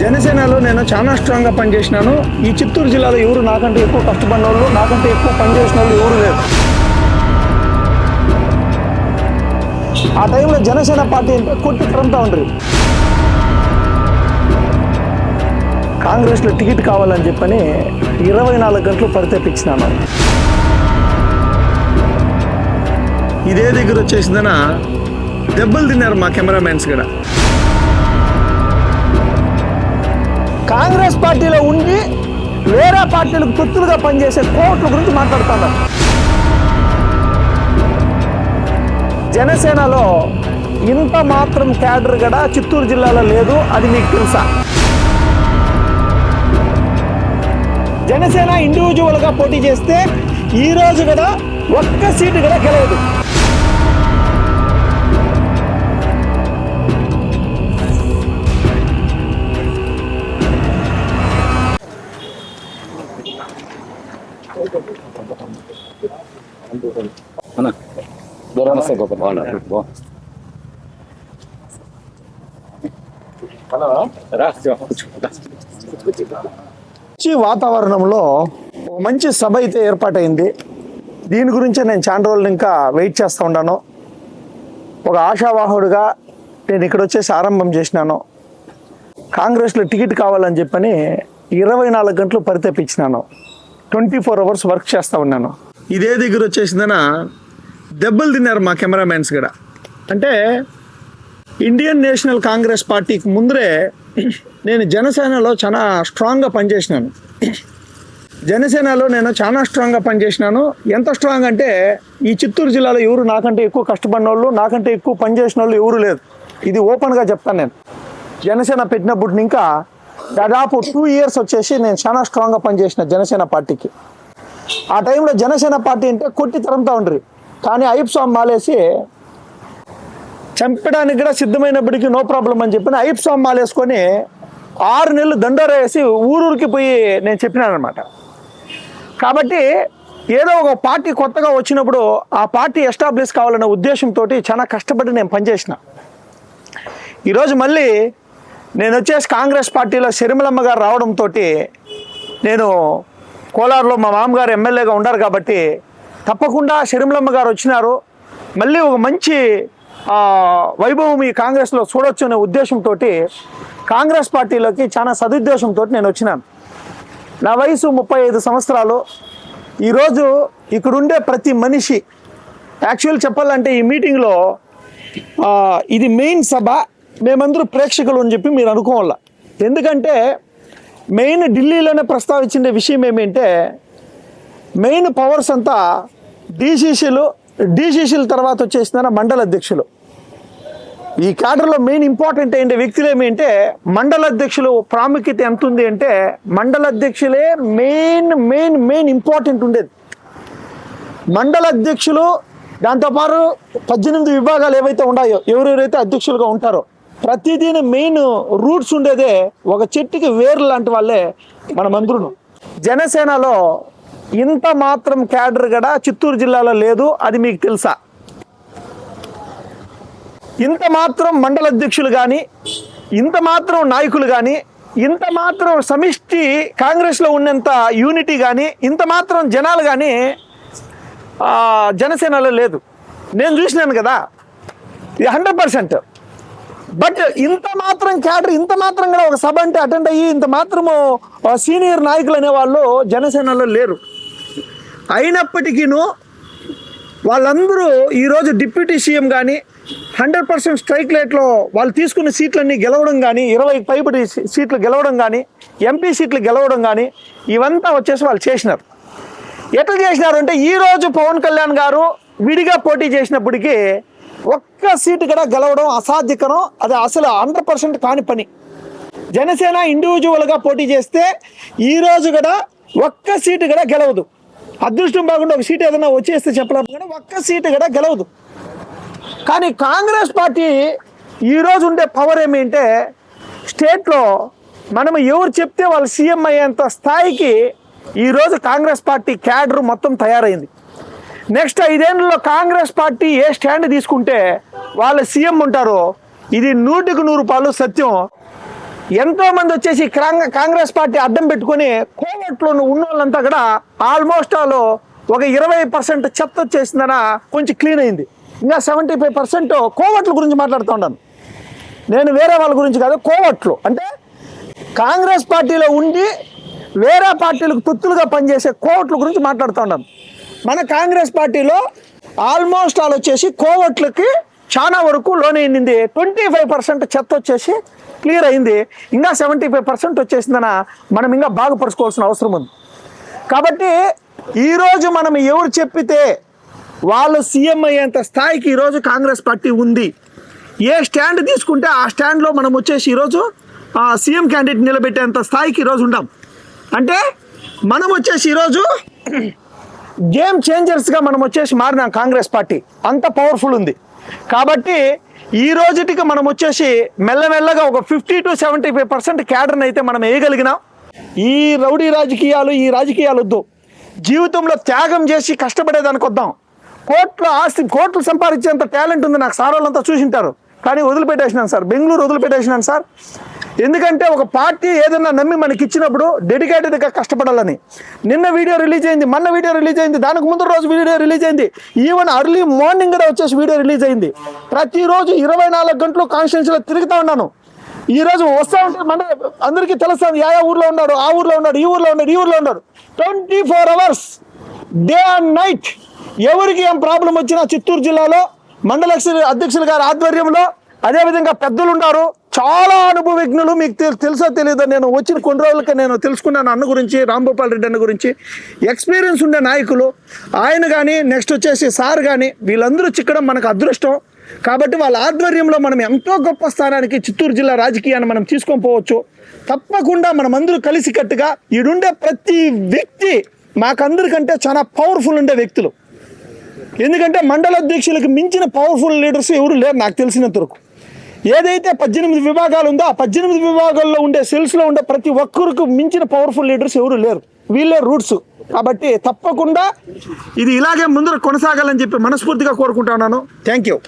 జనసేనలో నేను చాలా స్ట్రాంగ్గా పనిచేసినాను. ఈ చిత్తూరు జిల్లాలో ఎవరు నాకంటే ఎక్కువ కష్టపడిన వాళ్ళు నాకంటే ఎక్కువ పనిచేసిన వాళ్ళు ఎవరు లేరు. ఆ టైంలో జనసేన పార్టీ అంటే కొట్టి తరంతా ఉండరు. కాంగ్రెస్లో టికెట్ కావాలని చెప్పని ఇరవై నాలుగు గంటలు పరితెప్పించినాను ఇదే దగ్గర వచ్చేసిందన? దెబ్బలు తిన్నారు మా కెమెరామెన్స్ కూడా. కాంగ్రెస్ పార్టీలో ఉండి వేరే పార్టీలకు తొత్తులుగా పనిచేసే కోట్ల గురించి మాట్లాడుతున్నారు జనసేనలో ఇంత మాత్రం క్యాడర్ కూడా చిత్తూరు జిల్లాలో లేదు అది మీకు తెలుసా? జనసేన ఇండివిజువల్గా పోటీ చేస్తే ఈ రోజు కూడా ఒక్క సీటు కూడా గెలవదు. నమస్తే గోపాల్ బాగున్నా బా. రా. కూర్చో. మంచి వాతావరణంలో ఒక మంచి సభ అయితే ఏర్పాటైంది. దీని గురించే నేను చాలా రోజులు ఇంకా వెయిట్ చేస్తూ ఉన్నాను. ఒక ఆశావాహుడిగా నేను ఇక్కడ వచ్చేసి ఆరంభం చేసినాను. కాంగ్రెస్లో టికెట్ కావాలని చెప్పని ఇరవై నాలుగు గంటలు పరితెప్పించినాను. ట్వంటీ ఫోర్ అవర్స్ వర్క్ చేస్తూ ఉన్నాను. ఇదే దగ్గర వచ్చేసిందన దెబ్బలు తిన్నారు మా కెమెరామెన్స్ కూడా. అంటే ఇండియన్ నేషనల్ కాంగ్రెస్ పార్టీకి ముందరే నేను జనసేనలో చాలా స్ట్రాంగ్గా పనిచేసినాను. జనసేనలో నేను చాలా స్ట్రాంగ్గా పనిచేసినాను. ఎంత స్ట్రాంగ్ అంటే ఈ చిత్తూరు జిల్లాలో ఎవరు నాకంటే ఎక్కువ కష్టపడిన వాళ్ళు నాకంటే ఎక్కువ పనిచేసిన వాళ్ళు ఎవరు లేదు ఇది ఓపెన్గా చెప్తాను నేను. జనసేన పెట్టినప్పుడు ఇంకా దాదాపు టూ ఇయర్స్ వచ్చేసి నేను చాలా స్ట్రాంగ్గా పనిచేసిన జనసేన పార్టీకి. ఆ టైంలో జనసేన పార్టీ అంటే కొట్టి తరంతా ఉండరు. కానీ అయ్యప్ప స్వామి మాలేసి చంపడానికి కూడా సిద్ధమైనప్పటికీ నో ప్రాబ్లం అని చెప్పిన అయ్యప్ప స్వామి మాలేసుకొని ఆరు నెలలు దండోర వేసి ఊరూరికి పోయి నేను చెప్పినాను అనమాట కాబట్టి ఏదో ఒక పార్టీ కొత్తగా వచ్చినప్పుడు ఆ పార్టీ ఎస్టాబ్లిష్ కావాలనే ఉద్దేశంతో చాలా కష్టపడి నేను పనిచేసిన. ఈరోజు మళ్ళీ నేను వచ్చేసి కాంగ్రెస్ పార్టీలో షర్మిలమ్మ గారు రావడంతో నేను కోలార్లో మా మామగారు ఎమ్మెల్యేగా ఉన్నారు కాబట్టి తప్పకుండా షర్మిలమ్మ గారు వచ్చినారు. మళ్ళీ ఒక మంచి వైభవం ఈ కాంగ్రెస్లో చూడొచ్చు అనే ఉద్దేశంతో కాంగ్రెస్ పార్టీలోకి చాలా సదుద్దేశంతో నేను వచ్చినాను. నా వయసు ముప్పై ఐదు సంవత్సరాలు. ఈరోజు ఇక్కడుండే ప్రతి మనిషి యాక్చువల్ చెప్పాలంటే ఈ మీటింగ్లో ఇది మెయిన్ సభ మేమందరూ ప్రేక్షకులు అని చెప్పి మీరు అనుకోవాల. ఎందుకంటే మెయిన్ ఢిల్లీలోనే ప్రస్తావించిన విషయం ఏమంటే మెయిన్ పవర్స్ అంతా డీసీసీలు డీసీసీల తర్వాత వచ్చేసిన మండల అధ్యక్షులు. ఈ క్యాడర్లో మెయిన్ ఇంపార్టెంట్ అయిన వ్యక్తులు అంటే మండల అధ్యక్షులు ప్రాముఖ్యత ఎంత ఉంది అంటే మండల అధ్యక్షులే మెయిన్ మెయిన్ మెయిన్ ఇంపార్టెంట్ ఉండేది. మండల అధ్యక్షులు దాంతోపాటు పద్దెనిమిది విభాగాలు ఏవైతే ఉన్నాయో ఎవరెవరైతే అధ్యక్షులుగా ఉంటారో ప్రతిదీని మెయిన్ రూట్స్ ఉండేదే ఒక చెట్టుకి వేరు లాంటి వాళ్ళే మన మంత్రులు. జనసేనలో ఇంత మాత్రం క్యాడర్ కూడా చిత్తూరు జిల్లాలో లేదు అది మీకు తెలుసా? ఇంత మాత్రం మండల అధ్యక్షులు కానీ ఇంత మాత్రం నాయకులు కానీ ఇంత మాత్రం సమిష్టి కాంగ్రెస్లో ఉన్నంత యూనిటీ కానీ ఇంత మాత్రం జనాలు కానీ జనసేనలో లేదు. నేను చూసినాను కదా ఇది హండ్రెడ్ పర్సెంట్. బట్ ఇంత మాత్రం క్యాడర్ ఇంత మాత్రం కూడా ఒక సభ అంటే అటెండ్ అయ్యి ఇంత మాత్రము సీనియర్ నాయకులు అనేవాళ్ళు జనసేనలో లేరు. అయినప్పటికీను వాళ్ళందరూ ఈరోజు డిప్యూటీ సీఎం కానీ హండ్రెడ్ పర్సెంట్ స్ట్రైక్ రేట్లో వాళ్ళు తీసుకున్న సీట్లన్నీ గెలవడం కానీ ఇరవై పైబడి సీట్లు గెలవడం కానీ ఎంపీ సీట్లు గెలవడం కానీ ఇవంతా వచ్చేసి వాళ్ళు చేసినారు. ఎట్లా చేసినారు అంటే ఈరోజు పవన్ కళ్యాణ్ గారు విడిగా పోటీ చేసినప్పటికీ ఒక్క సీటు కూడా గెలవడం అసాధ్యకరం. అది అసలు హండ్రెడ్ పర్సెంట్ కాని పని. జనసేన ఇండివిజువల్గా పోటీ చేస్తే ఈరోజు కూడా ఒక్క సీటు కూడా గెలవదు. అదృష్టం బాగుండే ఒక సీట్ ఏదైనా వచ్చేస్తే చెప్పలేము కానీ ఒక్క సీటు కూడా గెలవదు. కానీ కాంగ్రెస్ పార్టీ ఈరోజు ఉండే పవర్ ఏమిటంటే స్టేట్లో మనం ఎవరు చెప్తే వాళ్ళు సీఎం అయ్యేంత స్థాయికి ఈరోజు కాంగ్రెస్ పార్టీ క్యాడర్ మొత్తం తయారైంది. నెక్స్ట్ ఐదేళ్ళలో కాంగ్రెస్ పార్టీ ఏ స్టాండ్ తీసుకుంటే వాళ్ళు సీఎం ఉంటారో ఇది నూటికి నూరు రూపాయలు సత్యం. ఎంతో మంది వచ్చేసి కాంగ్రెస్ పార్టీ అడ్డం పెట్టుకుని కోవట్లో ఉన్న వాళ్ళంతా కూడా ఆల్మోస్ట్ ఆల్ ఒక ఇరవై పర్సెంట్ చెత్త వచ్చేసిందన కొంచెం క్లీన్ అయింది. ఇంకా సెవెంటీ ఫైవ్ పర్సెంట్ కోవట్ల గురించి మాట్లాడుతూ ఉన్నాను. నేను వేరే వాళ్ళ గురించి కాదు కోవట్లు అంటే కాంగ్రెస్ పార్టీలో ఉండి వేరే పార్టీలకు తొత్తులుగా పనిచేసే కోవట్ల గురించి మాట్లాడుతూ ఉన్నాను. మన కాంగ్రెస్ పార్టీలో ఆల్మోస్ట్ ఆల్ వచ్చేసి కోవట్లకి చాలా వరకు లోన్ అయింది ట్వంటీ ఫైవ్ పర్సెంట్ చెత్త వచ్చేసి క్లియర్ అయింది. ఇంకా సెవెంటీ ఫైవ్ పర్సెంట్ వచ్చేసిందన మనం ఇంకా బాగుపరుచుకోవాల్సిన అవసరం ఉంది. కాబట్టి ఈరోజు మనం ఎవరు చెప్పితే వాళ్ళు సీఎం అయ్యేంత స్థాయికి ఈరోజు కాంగ్రెస్ పార్టీ ఉంది. ఏ స్టాండ్ తీసుకుంటే ఆ స్టాండ్లో మనం వచ్చేసి ఈరోజు ఆ, సీఎం క్యాండిడేట్ నిలబెట్టేంత స్థాయికి ఈరోజు ఉంటాం అంటే మనం వచ్చేసి ఈరోజు గేమ్ చేంజర్స్గా మనం వచ్చేసి మారినాం కాంగ్రెస్ పార్టీ. అంత పవర్ఫుల్ ఉంది. కాబట్టి ఈ రోజుటికి మనం వచ్చేసి మెల్లమెల్లగా ఒక fifty to seventy five percent క్యాడర్ని అయితే మనం వేయగలిగినాం. ఈ రౌడీ రాజకీయాలు ఈ రాజకీయాలు వద్దు. జీవితంలో త్యాగం చేసి కష్టపడేదానికి వద్దాం. కోట్ల ఆస్తి కోట్లు సంపాదించేంత టాలెంట్ ఉంది నాకు సార్ వాళ్ళంతా చూసింటారు. కానీ వదిలిపెట్టేసినాను సార్. బెంగళూరు వదిలిపెట్టేసినాను సార్. ఎందుకంటే ఒక పార్టీ ఏదన్నా నమ్మి మనకి ఇచ్చినప్పుడు డెడికేటెడ్గా కష్టపడాలని. నిన్న వీడియో రిలీజ్ అయింది మొన్న వీడియో రిలీజ్ అయింది దానికి ముందు రోజు వీడియో రిలీజ్ అయింది. ఈవెన్ అర్లీ మార్నింగ్ కూడా వచ్చేసి వీడియో రిలీజ్ అయింది. ప్రతిరోజు ఇరవై నాలుగు గంటలు కాన్స్టిట్యూన్సీలో తిరుగుతూ ఉన్నాను. ఈ రోజు వస్తా ఉంటే మన అందరికీ తెలుస్తుంది యా యా ఊర్లో ఉన్నాడు ఆ ఊర్లో ఉన్నాడు ఈ ఊర్లో ఉన్నాడు ఈ ఊర్లో ఉన్నాడు. Twenty four hours day and night ఎవరికి ఏం ప్రాబ్లం వచ్చినా చిత్తూరు జిల్లాలో మండల అధ్యక్షులు గారి ఆధ్వర్యంలో అదేవిధంగా పెద్దలు ఉన్నారు చాలా అనుభవజ్ఞులు మీకు తెలుసా తెలుసో తెలియదో నేను వచ్చిన కొన్ని రోజులకి నేను తెలుసుకున్నాను అన్న గురించి రాంభూపాల్ రెడ్డి అన్న గురించి. ఎక్స్పీరియన్స్ ఉండే నాయకులు. ఆయన కానీ నెక్స్ట్ వచ్చేసి సార్ కానీ వీళ్ళందరూ చిక్కడం మనకు అదృష్టం. కాబట్టి వాళ్ళ ఆధ్వర్యంలో మనం ఎంతో గొప్ప స్థానానికి చిత్తూరు జిల్లా రాజకీయాన్ని మనం తీసుకొని పోవచ్చు. తప్పకుండా మనం అందరూ కలిసికట్టుగా ఈడుండే ప్రతి వ్యక్తి మాకందరికంటే చాలా పవర్ఫుల్ ఉండే వ్యక్తులు. ఎందుకంటే మండల అధ్యక్షులకు మించిన పవర్ఫుల్ లీడర్స్ ఎవరు లేరు నాకు తెలిసినంత వరకు ఏదైతే పద్దెనిమిది విభాగాలు ఉందో ఆ పద్దెనిమిది విభాగాల్లో ఉండే సెల్స్లో ఉండే ప్రతి ఒక్కరికి మించిన పవర్ఫుల్ లీడర్స్ ఎవరు లేరు. వీళ్ళే రూట్స్ కాబట్టి తప్పకుండా ఇది ఇలాగే ముందర కొనసాగాలని చెప్పి మనస్ఫూర్తిగా కోరుకుంటున్నాను. Thank you